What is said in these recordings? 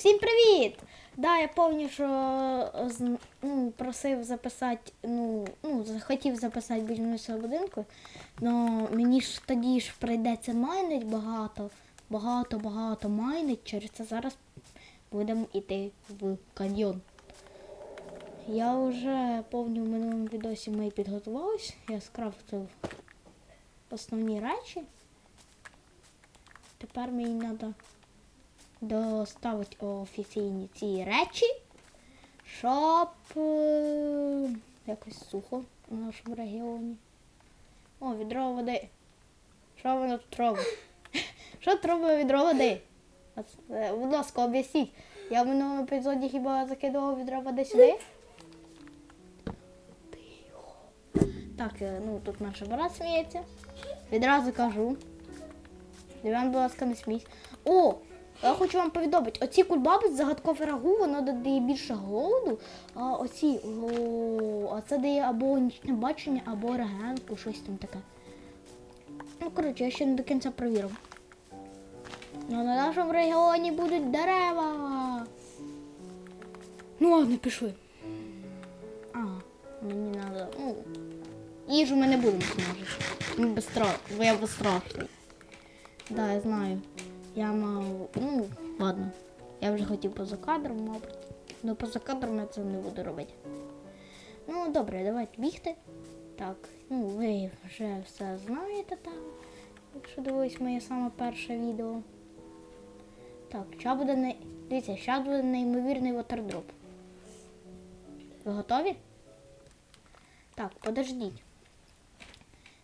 Всім привіт! Да, я що е, ну, просив записати, ну, ну, захотів записати будівництво будинку, але мені ж тоді ж прийдеться майнить багато, багато, багато майнить, через це зараз будемо йти в каньйон. Я вже повністю в минулому відосі ми підготувалися, я скрафтив основні речі. Тепер мені треба доставити офіційні ці речі, щоб е, якось сухо в нашому регіоні. О, відро води. Що воно тут робить? Що робить відро води? Е, Будь ласка, об'ясніть. Я в минулому епізоді хіба закидував відро води сюди? Так, е, ну тут наш брат сміється. Відразу кажу. Дев'ян, будь ласка, не смійся. О! Я хочу вам повідомити, оці кульбаби з загадкове рагу, воно додає більше голоду, а оці, о, а це дає або нічне бачення, або регенку, щось там таке. Ну, коротше, я ще не до кінця провірив. Ну, на нашому регіоні будуть дерева. Ну ладно, пішли. А, мені треба. Ну, їжу ми не будемо смажити. Ми безстра... Бо я безстрашний. Да, я знаю. Я мав. Ну, ладно. Я вже хотів поза кадром, мабуть. Ну, поза кадром я це не буду робити. Ну, добре, давайте бігти. Так, ну ви вже все знаєте там. Якщо дивились моє саме перше відео. Так, що буде не... Дивіться, зараз буде неймовірний ватердроп. Ви готові? Так, подождіть.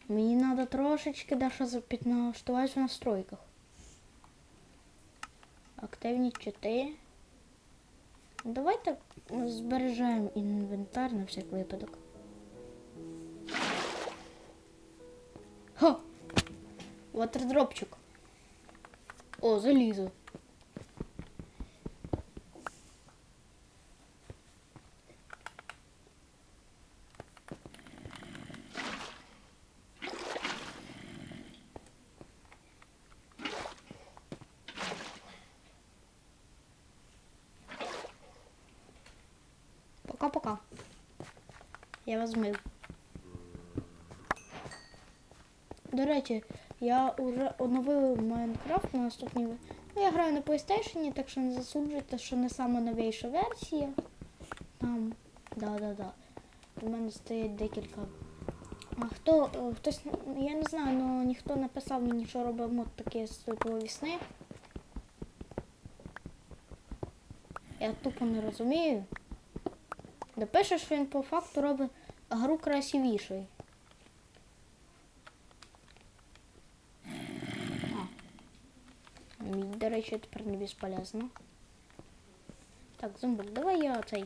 Мені треба трошечки дещо підналаштувати в настройках. Активні чити. Давайте збережемо інвентар на всяк випадок. Ха! Ватердропчик. О, залізо. Я вас мив. До речі, я вже оновив Майнкрафт на наступній. Ну, я граю на PlayStation, так що не засуджуйте, що не сама новіша версія. Там, да-да-да. У мене стоїть декілька. А хто, е, хтось, я не знаю, але ніхто не писав мені, що робив мод такі світлові сни. Я тупо не розумію. Допишеш, він по факту робить гру красивішою. До речі, тепер не безполезно. Так, зомбик, давай я цей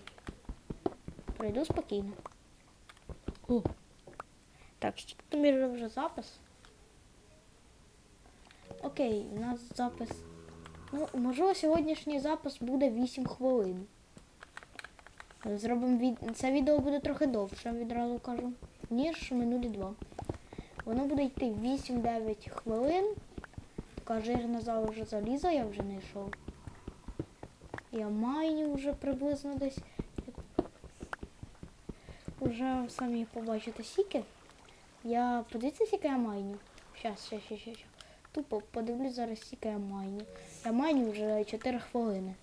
пройду спокійно. О. Так, тут між вже запис. Окей, у нас запис. Ну, можливо, сьогоднішній запис буде 8 хвилин. Зробимо від... Це відео буде трохи довше, відразу кажу, ніж минулі два. Воно буде йти 8-9 хвилин. Каже, назад вже залізо, я вже не йшов. Я майню вже приблизно десь. Уже самі побачите сіки. Я подивіться, скільки я майню. Щас, щас, щас, щас. Тупо подивлюсь зараз, скільки я майню. Я майню вже 4 хвилини.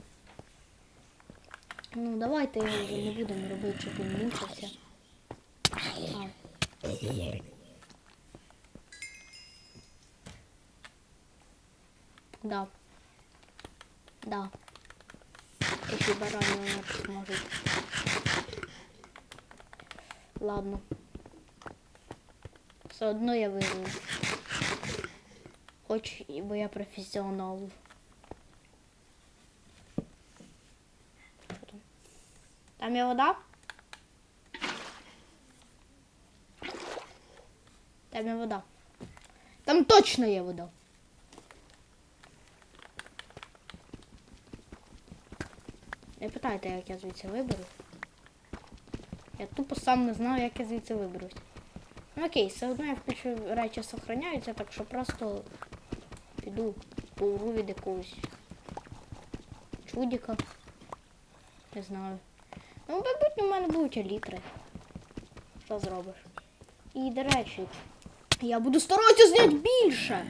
Ну, давайте його вже не будемо робити, щоб він мучився. Да. Да. Якщо барані не можуть. Ладно. Все одно я виграю. Хоч бо я професіонал. Там є вода? Там є вода. Там точно є вода. Не питайте, як я звідси виберу. Я тупо сам не знаю, як я звідси виберусь. Ну окей, все одно я включу речі сохраняються, так що просто піду поуру від якогось будь-яка. Не знаю. Ну, мабуть, у мене будуть літри. Що зробиш? І, до речі, я буду старатися зняти більше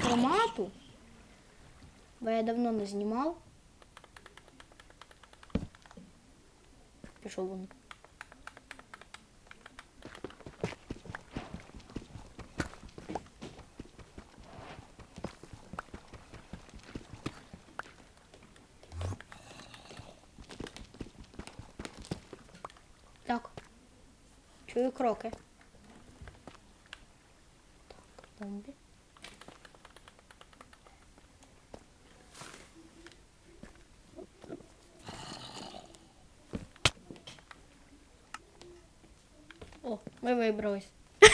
формату. Бо я давно не знімав. Пішов він. Чую кроки. Так, зомбі. О, ми вибрались.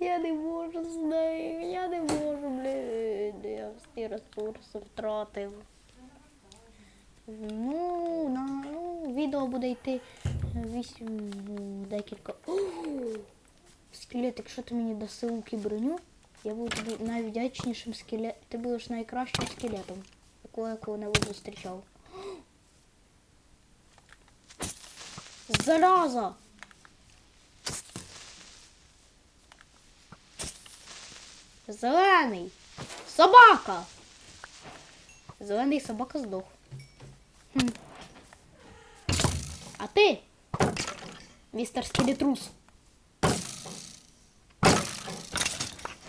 Я не можу з нею, я не можу, блін. Я всі ресурси втратив. Ну, на, ну, відео буде йти вісім, ну, декілька. О! Скелет, якщо ти мені даси луки броню, я буду тобі найвдячнішим скелетом. Ти будеш найкращим скелетом, якого я коли-небудь зустрічав. Зараза! Зелений! Собака! Зелений собака здох. Хм. А ти? Містер Скелетрус.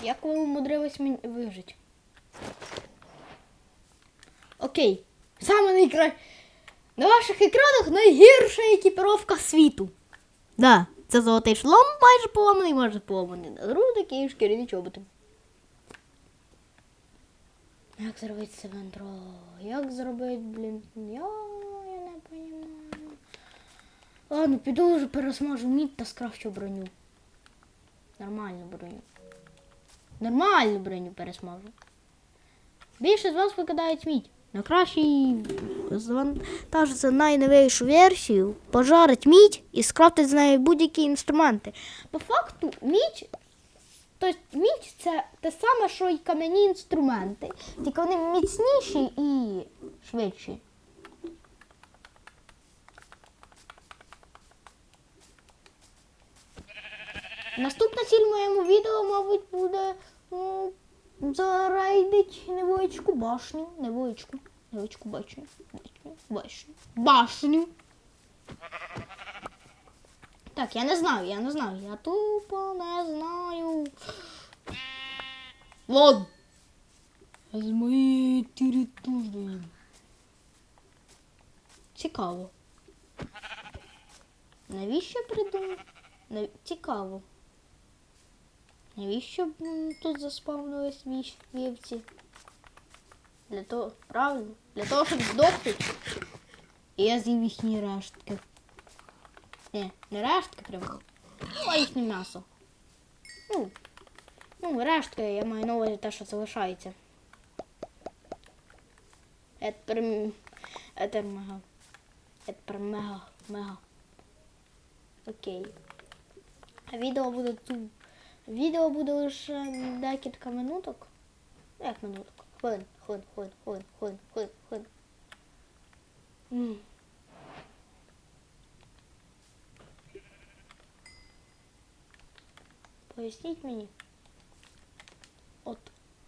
Як ви умудрились мені вижити? Окей. Саме найкраще. На ваших екранах найгірша екіпіровка світу. Да, це золотий шлом, майже поламаний, майже поламаний. Нагрудники і шкіряні чоботи. Як зробити це вентро? Як зробити, блін? Я, я не розумію. Ладно, піду вже пересмажу мід та скрафчу броню. Нормальну броню. Нормальну броню пересмажу. Більше з вас викидають мідь. На кращий завантажиться найновішу версію, пожарить мідь і скрафтить з нею будь-які інструменти. По факту мідь Тобто мідь це те саме, що й кам'яні інструменти. Тільки вони міцніші і швидші. Наступна ціль в моєму відео, мабуть, буде ну, зарейдить невеличку башню. Невеличку. Невеличку башню. Башню. Башню. Башню. Так, я не знаю, я не знаю. Я тупо не знаю. Ладно. З моєї території. Цікаво. Навіщо придумав? Цікаво. Навіщо б, м, тут заспавнились віч- вівці? Для того, правильно? Для того, щоб здохнути. І я з'їв їхні рештки. Не, не рештки прямо. Ну, а їхнє м'ясо. Ну, ну, рештки, я маю на увазі те, що залишається. Это прям... Это мега. Это прям мега. Мега. Окей. А відео буде тут. Відео буде лише декілька минуток. Ну, Як минуток? Хвилин, хвилин, хвилин, хвилин, хвилин, хвилин, хвилин. Поясніть мені. От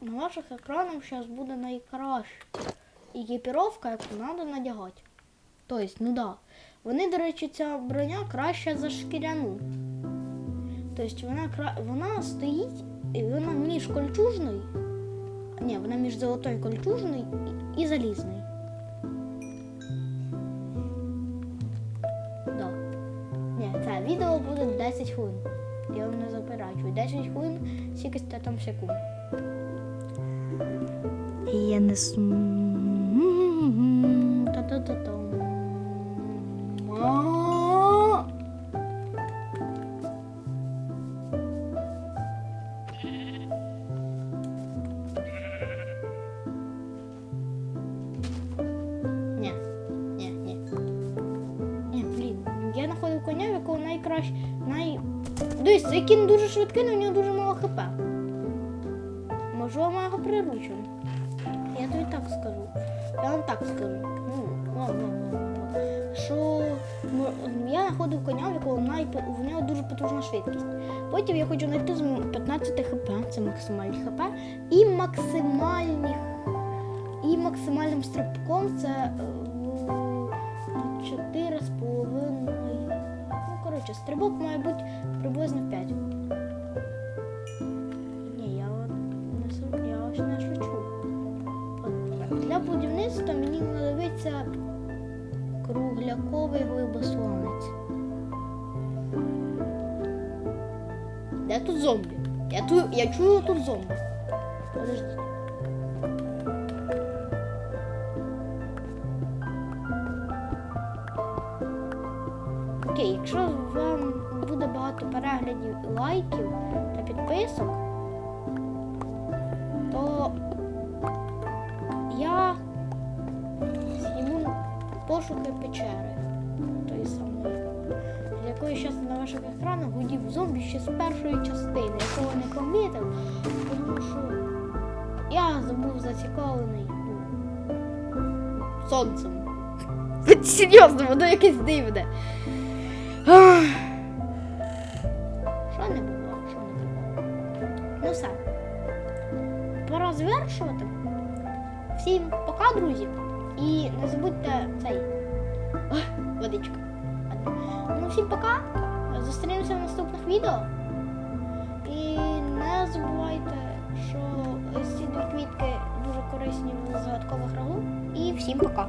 на ваших екранах зараз буде найкраща екіпіровка, яку треба надягати. Тобто, ну да. Вони, до речі, ця броня краща за шкіряну. Тобто вона, кра- вона стоїть, і вона між кольчужною. Ні, вона між золотою кольчужною і, залізною. Да. Ні, це відео буде 10 хвилин. Я вам не заперечую. 10 хвилин, скільки там секунд. Я не Та-та-та-там. А! Цей кін дуже швидкий, але у нього дуже мало хп. Можливо, ми його приручимо. Я тобі так скажу. я вам так скажу. Ну, ладно. Що я знаходив коня, в якого в нього дуже потужна швидкість. Потім я хочу знайти з 15 хп, це максимальні хп, і максимальні і максимальним стрибком це стрибок має бути приблизно 5. Ні, я не я ось не шучу. Для будівництва мені знадобиться кругляковий глибосланець. Де тут зомбі? Я, ту, я чую тут зомбі. Подождіть. Окей, якщо вам буде багато переглядів і лайків та підписок, то я зніму пошуки печери. Тої самої, з якої зараз на ваших екранах гудів зомбі ще з першої частини, якого не помітив, тому що я забув зацікавлений сонцем. Серйозно, воно якесь дивне. Що не було, що не було. Ну все. Пора завершувати. Всім пока, друзі. І не забудьте цей. Водичка. Ну, всім пока. Зустрінемося в наступних відео. І не забувайте, що ці дві квітки дуже корисні в загадкових рагу. І всім пока.